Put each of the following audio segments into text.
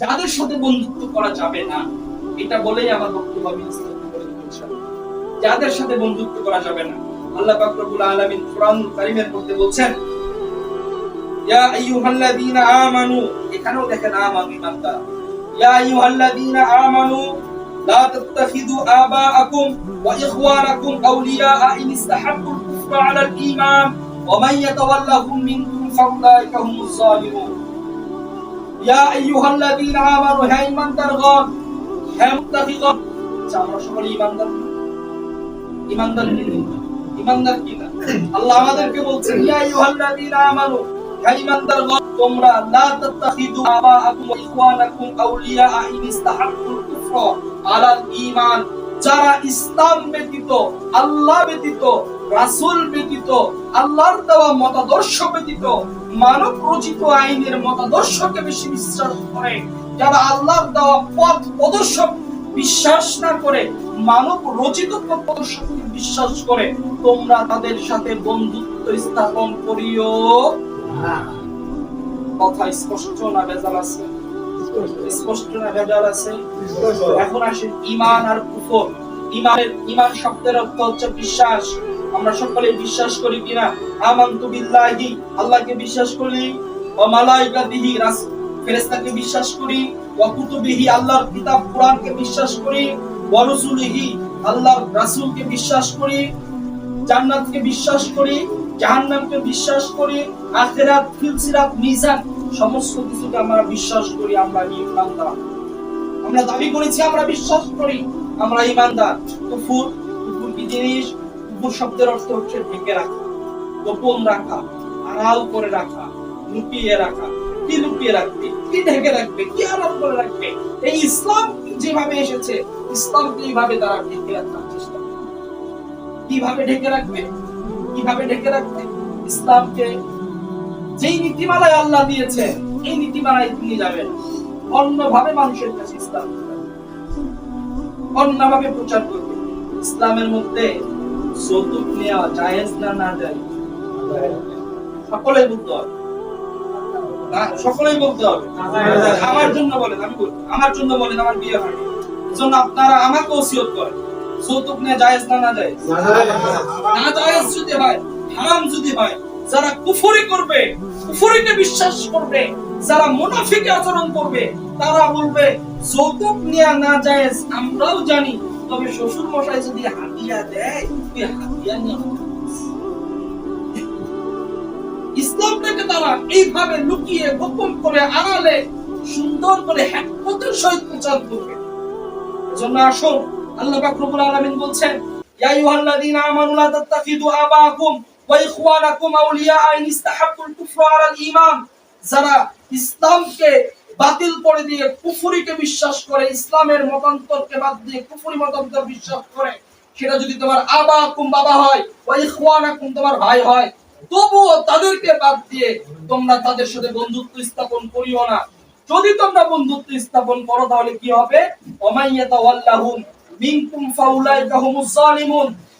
যাদের সাথে বন্ধুত্ব করা যাবে না, এটা বলেই আমার বক্তব্য আমি। যাদের সাথে বন্ধুত্ব করা যাবে না, আল্লাহ পাক রব্বুল আলামিন কোরআনুল কারীমের মধ্যে বলছেন, ইয়া আইয়ুহাল্লাযীনা আমানু, এখানেও দেখেন আমানু ইমানদার ইয়া আইয়ুহাল্লাযীনা আমানু, লা তাত্তাখিযু আবাআকুম ওয়া ইখওয়ানাকুম আউলিয়াআ ইন ইসতাহাব্বুল কুফরা আলাল ঈমান, ওয়া মান ইয়াতাওয়াল্লাহুম মিনকুম ফাউলাইকা হুমুজ জালিমুন আচ্ছা? আল্লাহ আমাদেরকে বলছেন, ইয়া যারা ইসলাম ব্যতীত, আল্লাহ ব্যতীত, রাসূল ব্যতীত, আল্লাহর দেওয়া মতাদর্শ ব্যতীত মানব রচিত আইনের মতাদর্শকে বেশি বিশ্বাস করে যারা আল্লাহর দেওয়া পথ প্রদর্শক বিশ্বাস না করে মানব রচিত প্রদর্শককে বিশ্বাস করে তোমরা তাদের সাথে বন্ধুত্ব স্থাপন করিও। কথা স্পষ্ট না ভেজাল আছে? স্পষ্ট। না ভেজাল আছে? এখন আসেন ইমান আর কুফর। ইমানের ইমান শব্দের অর্থ হচ্ছে বিশ্বাস। আমরা সকলে বিশ্বাস করি কিনা? আমানতু বিল্লাহি, আল্লাহকে বিশ্বাস করি। ওয়া মালাইকাতিহি রাস ফেরেশতাকে বিশ্বাস করি। ওয়া কুতুবিহি, আল্লাহর কিতাব কোরআনকে বিশ্বাস করি। ওয়া রুসুলিহি, আল্লাহর রাসূলকে বিশ্বাস করি। জান্নাতকে বিশ্বাস করি। জাহান্নামকে বিশ্বাস করি। আখিরাত, ফিলসিরাত, মিজান, সমস্ত কিছুকে আমরা বিশ্বাস করি, আমরা ইমানদার আমরা দাবি করেছি, আমরা বিশ্বাস করি। আমরা ইমানদার, কুফুর কুফুর কি জিনিস, কুফুর শব্দের অর্থ হচ্ছে ঢেকে রাখা, গোপন রাখা, আড়াল করে রাখা, লুকিয়ে রাখা। কি লুকিয়ে রাখবে? কি ঢেকে রাখবে? কি আড়াল করে রাখবে? এই ইসলাম যেভাবে এসেছে তারা ঢেকে রাখার চেষ্টা কীভাবে ঢেকে রাখবে? কীভাবে ঢেকে রাখবে? ইসলামকে যেই নীতিমালায় আল্লাহ দিয়েছে এই নীতিমালায় তিনি যাবেন। অন্যভাবে মানুষের কাছে ইসলাম অন্যভাবে প্রচার করবে। ইসলামের মধ্যে যৌতুক নেওয়া জায়েজ না না যায় সকলেই বলতে হবে। সকলেই বলতে হবে। আমার জন্য বলেন আমি বলি আমার জন্য বলেন আমার বিয়ে এজন্য আপনারা আমাকে ওসিয়ত করেন। যৌতুক নেওয়া জায়েজ না না না জায়েজ যদি হয় হারাম যদি হয় যারা কুফরি করবে কুফরিকে বিশ্বাস করবে যারা মুনাফিকে আচরণ করবে তারা বলবে যৌতুক নেওয়া না জায়েজ আমরাও জানি। তবে শ্বশুর মশাই যদি হাতিয়া দেয় হাতিয়া নিয়ে ইসলামটাকে তারা এইভাবে লুকিয়ে গোপন করে আড়ালে, সুন্দর করে সহিত প্রচার করবে। আসুন, আল্লাহ পাক রব্বুল বলছেন, ইয়া আবাআকুম ওয়া ইখওয়ানাকুম আউলিয়া ইসতাহাব্বুল কুফরা আলাল যারা ইসলামকে বাতিল করে দিয়ে কুফরিকে বিশ্বাস করে, ইসলামের মতান্তরকে বাদ দিয়ে কুফরি মতান্তর বিশ্বাস করে, সেটা যদি তোমার আবাকুম বাবা হয় ওয়া ইখওয়ানাকুম তোমার ভাই হয়, তবুও তাদেরকে বাদ দিয়ে তোমরা তাদের সাথে বন্ধুত্ব স্থাপন করিও না। যদি তোমরা বন্ধুত্ব স্থাপন করো, তাহলে কি হবে?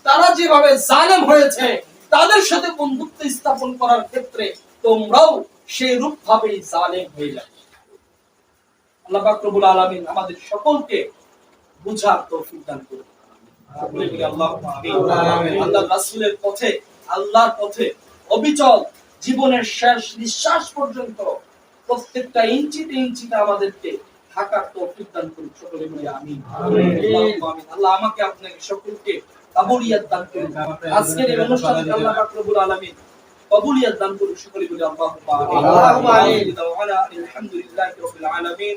তারা যেভাবে জালেম হয়েছে, তাদের সাথে বন্ধুত্ব স্থাপন করার ক্ষেত্রে তোমরাও সেই রূপ ভাবেই জালেম হয়ে যাবে। আল্লাহ রব্বুল আলামিন আমাদের সকলকে বুঝার তৌফিক দান করুন। আল্লাহ রাসূলের পথে আল্লাহর পথে অবিচল জীবনের শেষ নিঃশ্বাস পর্যন্ত প্রত্যেকটা ইঞ্চিতে ইঞ্চিতে আমাদেরকে থাকার তৌফিক দান করুন। সকলে বলি আমিন। আল্লাহ আমাকে আপনাকে সকলকে কাবুলিয়াত দান করুন। আজকের এই অনুষ্ঠানে আল্লাহ পাক রব্বুল আলামিন কবুলিয়াত দান করুন। সকলে বলি আল্লাহুম্মা আমিন আল্লাহুম্মা আমিন। আলহামদুলিল্লাহি রাব্বিল আলামিন।